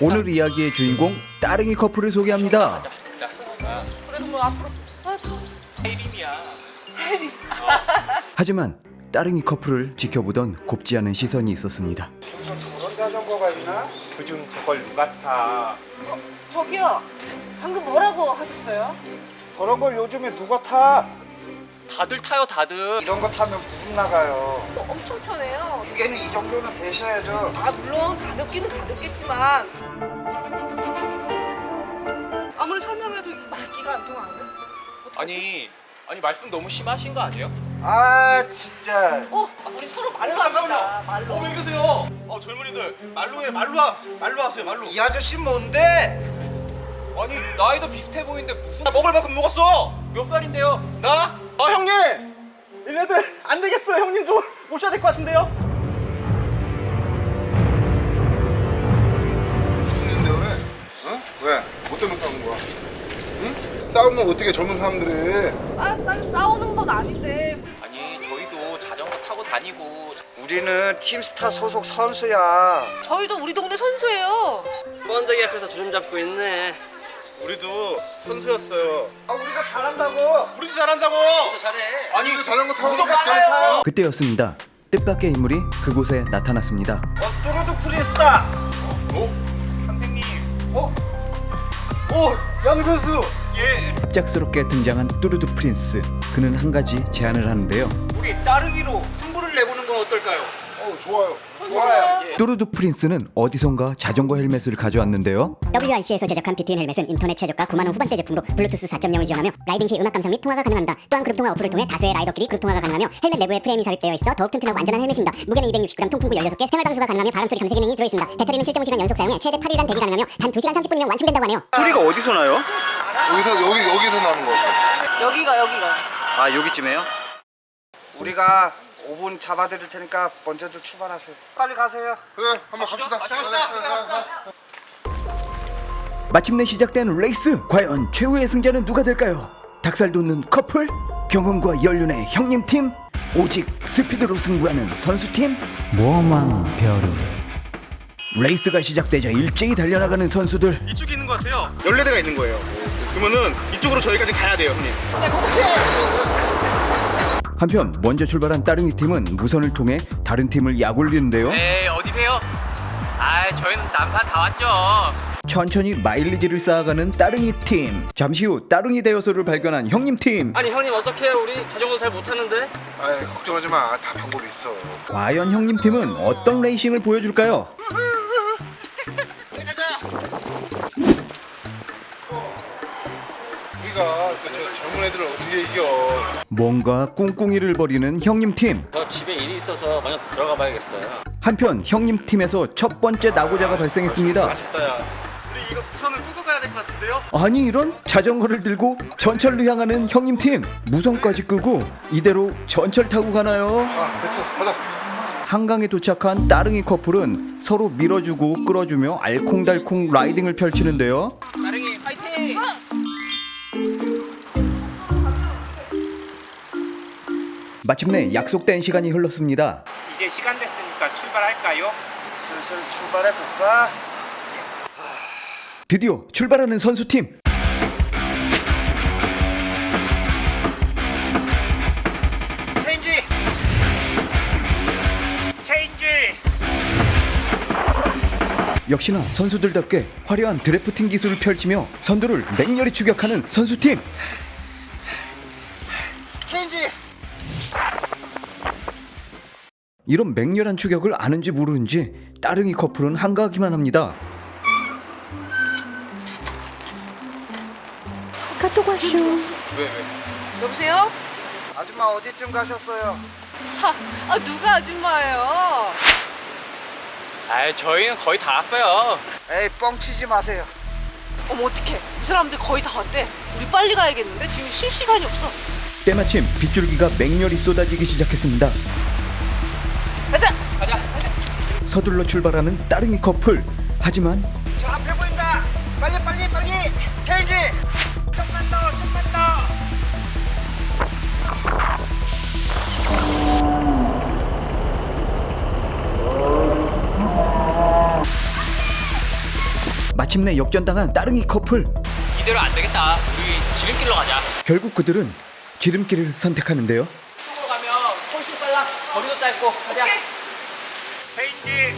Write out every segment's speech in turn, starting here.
오늘 이야기의 주인공 따릉이 커플을 소개합니다. 그래도 뭐 앞으로 아, 저- 하지만 따릉이 커플을 지켜보던 곱지 않은 시선이 있었습니다. 그런 자전거가 있나? 요즘 저걸 누가 타? 저기요. 방금 뭐라고 하셨어요? 저런 걸 요즘에 누가 타? 다들 타요 다들 이런 거 타면 무릎 나가요. 어, 엄청 편해요. 무게는 이 정도는 되셔야죠. 아 물론 가볍기는 가볍겠지만 아무리 설명해도 이 말귀가 안 통하는데? 어떡하지? 아니 아니 말씀 너무 심하신 거 아니에요? 아 진짜. 어, 아, 우리 서로 말로 합시다. 말로. 어, 왜 이러세요? 어, 젊은이들 말로 해, 말로 하, 말로 하세요, 말로. 이 아저씨 뭔데? 아니 나이도 비슷해 보이는데 무슨 나 먹을 만큼 먹었어. 몇 살인데요? 나? 어, 형님. 얘네들 안 되겠어, 형님 좀 오셔야 될 것 같은데요. 무슨 일인데 그래? 어? 왜? 뭐 때문에 싸우는 거야? 응? 싸우면 어떻게 젊은 사람들이 아, 난 싸우는 건 아닌데. 아니 저희도 자전거 타고 다니고 우리는 팀스타 소속 선수야. 저희도 우리 동네 선수예요. 번데기 앞에서 주름 잡고 있네. 우리도 선수였어요 아 우리가 잘한다고. 우리도 잘한다고. 잘해. 아니 우리도 자전거 타고 무조건 잘 타요. 타요 그때였습니다. 뜻밖의 인물이 그곳에 나타났습니다. 어 뚜루드 프린스다. 선생님 어? 어? 양 선수 예 갑작스럽게 등장한 뚜루드 프린스. 그는 한 가지 제안을 하는데요. 우리 따르기로 승부를 내보는 건 어떨까요? 어 좋아요 좋아요. 뚜루드 프린스는 어디선가 자전거 헬멧을 가져왔는데요. WRC에서 제작한 BTN 헬멧은 인터넷 최저가 9만 원 후반대 제품으로 블루투스 4.0을 지원하며 라이딩 시 음악 감상 및 통화가 가능합니다. 또한 그룹 통화 어플을 통해 다수의 라이더끼리 그룹 통화가 가능하며 헬멧 내부에 프레임이 삽입되어 있어 더욱 튼튼하고 안전한 헬멧입니다. 무게는 260g, 통풍구 16개, 생활 방수가 가능하며 바람 소리 감지 기능이 들어있습니다. 배터리는 7.5시간 연속 사용해 최대 8일간 대기 가능하며 단 2시간 30분이면 완충된다고 하네요. 소리가 어디서 나요? 여기서 여기 여기서 나는 거 같아 여기가 여기가. 아 여기쯤에요? 우리가 5분 잡아드릴 테니까 먼저들 출발하세요. 빨리 가세요. 그래 한번 갑시다 갑시다. 마침내 시작된 레이스. 과연 최후의 승자는 누가 될까요? 닭살 돋는 커플? 경험과 연륜의 형님 팀? 오직 스피드로 승부하는 선수 팀? 모험왕 별을. 레이스가 시작되자 일제히 달려나가는 선수들. 이쪽에 있는 것 같아요. 14대가 있는 거예요. 그러면은 이쪽으로 저희까지 가야 돼요, 형님. 한편 먼저 출발한 따릉이 팀은 무선을 통해 다른 팀을 약올리는데요. 에이 어디세요? 아 저희는 난파 다 왔죠 천천히 마일리지를 쌓아가는 따릉이 팀. 잠시 후 따릉이 대여소를 발견한 형님 팀. 아니 형님 어떻게 우리 자전거 잘 못하는데? 아 걱정하지 마 다 방법이 있어 과연 형님 팀은 어떤 레이싱을 보여줄까요? 우리가 또저 젊은 애들을 어떻게 이겨 뭔가 꿍꿍이를 벌이는 형님 팀. 저 집에 일이 있어서 먼저 들어가 봐야겠어요. 한편 형님 팀에서 첫 번째 낙오자가 발생했습니다. 우리 이거 무선을 끄고 가야 될 것 같은데요? 아니 이런 자전거를 들고 전철로 향하는 형님 팀 무선까지 끄고 이대로 전철 타고 가나요? 아 됐어 가자 한강에 도착한 따릉이 커플은 서로 밀어주고 끌어주며 알콩달콩 라이딩을 펼치는데요. 마침내 약속된 시간이 흘렀습니다. 이제 시간 됐으니까 출발할까요? 슬슬 출발해 볼까? 드디어 출발하는 선수팀. 체인지. 체인지 역시나 선수들답게 화려한 드래프팅 기술을 펼치며 선두를 맹렬히 추격하는 선수팀. 체인지. 이런 맹렬한 추격을 아는지 모르는지 따릉이 커플은 한가하기만 합니다. 여보세요? 아줌마 어디쯤 가셨어요? 하, 아 누가 아줌마예요? 아 저희는 거의 다 왔어요 에이 뻥치지 마세요. 어머 어떡해. 이 사람들 거의 다 왔대. 우리 빨리 가야겠는데 지금 쉴 시간이 없어. 때마침 빗줄기가 맹렬히 쏟아지기 시작했습니다. 가자! 가자! 가자! 서둘러 출발하는 따릉이 커플. 하지만 저 앞에 보인다! 빨리 빨리 빨리! 케이지! 좀만 더! 좀만 더! 마침내 역전당한 따릉이 커플. 이대로 안 되겠다. 우리 지름길로 가자. 결국 그들은 지름길을 선택하는데요. 쪽으로 가면 훨씬 빨라. 거리도 짧고 가자. 페인지.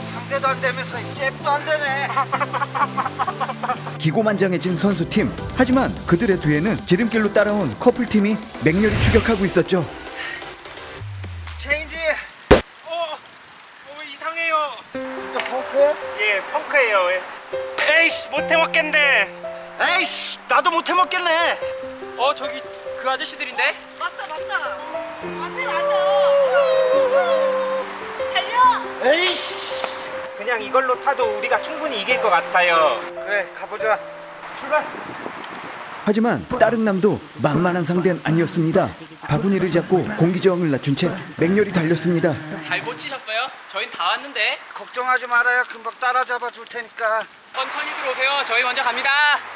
상대도 안 되면서 잽도 안 되네. 기고만장해진 선수팀. 하지만 그들의 뒤에는 지름길로 따라온 커플팀이 맹렬히 추격하고 있었죠. 체인지. 어, 어 이상해요. 진짜 펑크야? 예, 펑크예요. 예. 에이씨, 못 해 먹겠네. 에이씨, 나도 못 해 먹겠네. 어 저기 그 아저씨들인데? 맞다 맞다. 안돼 맞아. 달려. 에이씨. 그냥 이걸로 타도 우리가 충분히 이길 것 같아요. 그래, 가보자. 출발. 하지만 따릉남도 만만한 상대는 아니었습니다. 바구니를 잡고 공기 저항을 낮춘 채 맹렬히 달렸습니다. 잘 못 치셨어요? 저희 다 왔는데. 걱정하지 말아요. 금방 따라잡아 줄 테니까. 천천히 들어오세요. 저희 먼저 갑니다.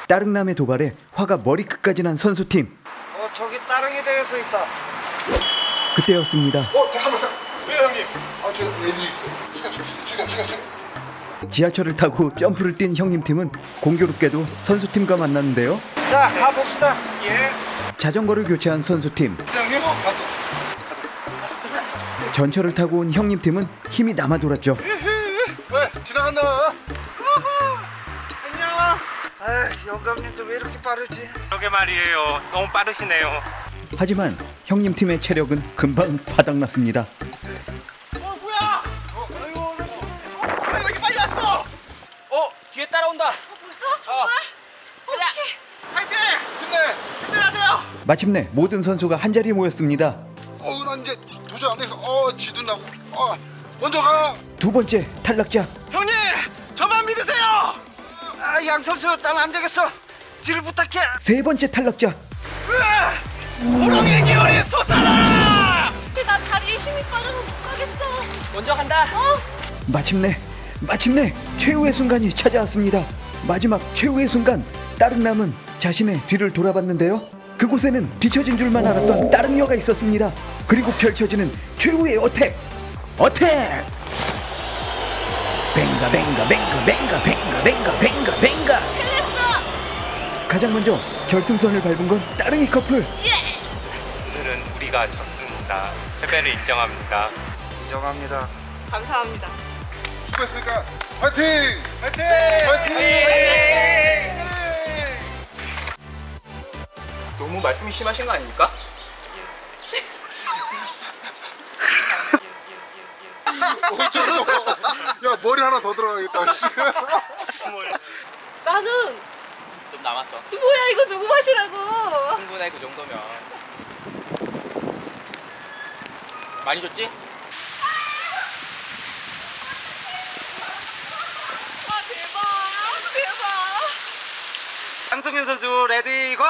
따릉남의 도발에 화가 머리끝까지 난 선수팀. 어, 저기 따릉이 대에서 있다. 그때였습니다. 어 잠깐만 잠깐 왜 형님 아저 애들이 있어 시간 시간 시간 지하철을 타고 점프를 뛴 형님 팀은 공교롭게도 선수팀과 만났는데요. 자, 가봅시다. 예. 자전거를 교체한 선수팀. 형님 어 가자 전철을 타고 온 형님 팀은 힘이 남아 돌았죠. 왜 지나간다 아, 영감님도 왜 이렇게 빠르지? 저게 말이에요. 너무 빠르시네요. 하지만 형님 팀의 체력은 금방 바닥났습니다. 어 뭐야 어 아이고 왜 이렇게 빨리 왔어 어 뒤에 따라온다. 벌써? 어. 어떻게? 파이팅 힘내 힘내야 돼요 마침내 모든 선수가 한 자리에 모였습니다. 어난 이제 도저히 안 돼서 어 지도 나고 어 먼저 가 두 번째 탈락자 아, 양 선수, 난 안 되겠어. 뒤를 부탁해. 세 번째 탈락자 호롱이 기운이 솟아나라 나 다리에 힘이 빠져서 못 가겠어. 먼저 간다. 마침내 마침내 최후의 순간이 찾아왔습니다. 마지막 최후의 순간 따릉남은 자신의 뒤를 돌아봤는데요. 그곳에는 뒤처진 줄만 알았던 따릉녀가 있었습니다. 그리고 펼쳐지는 최후의 어택 어택 뱅가 뱅가 뱅가 뱅가 뱅가 뱅가 뱅가 뱅가 가장 먼저 결승선을 밟은 건 따릉이 커플 오늘은 우리가 졌습니다. 패배를 인정합니다. 인정합니다. 감사합니다. 수고했으니까 파이팅 파이팅 파이팅 너무 말씀이 심하신 거 아닙니까? 어쩌고 야 머리 하나 더 들어가겠다 씨. 나는 좀 남았어. 뭐야 이거 누구 맛이라고? 충분해 그 정도면. 많이 줬지? 아 대박 대박. 장성현 선수 레디 고!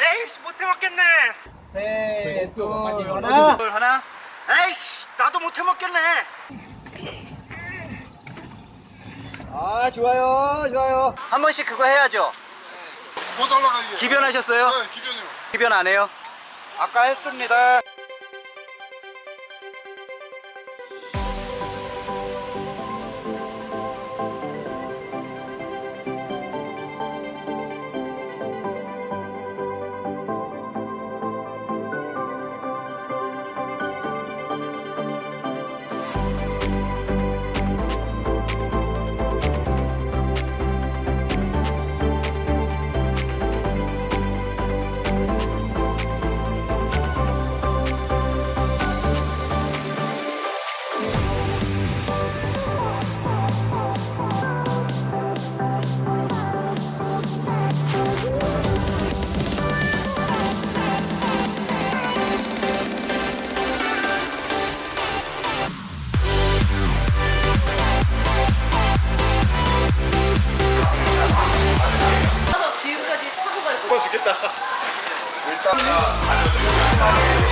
에이씨, 못 해 먹겠네. 하나, 둘, 하나. 에이씨, 나도 못 해 먹겠네. 아, 좋아요, 좋아요. 한 번씩 그거 해야죠. 더 잘나가게 기변하셨어요? 네 기변이요 기변 안 해요? 아까 했습니다.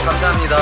감사합니다.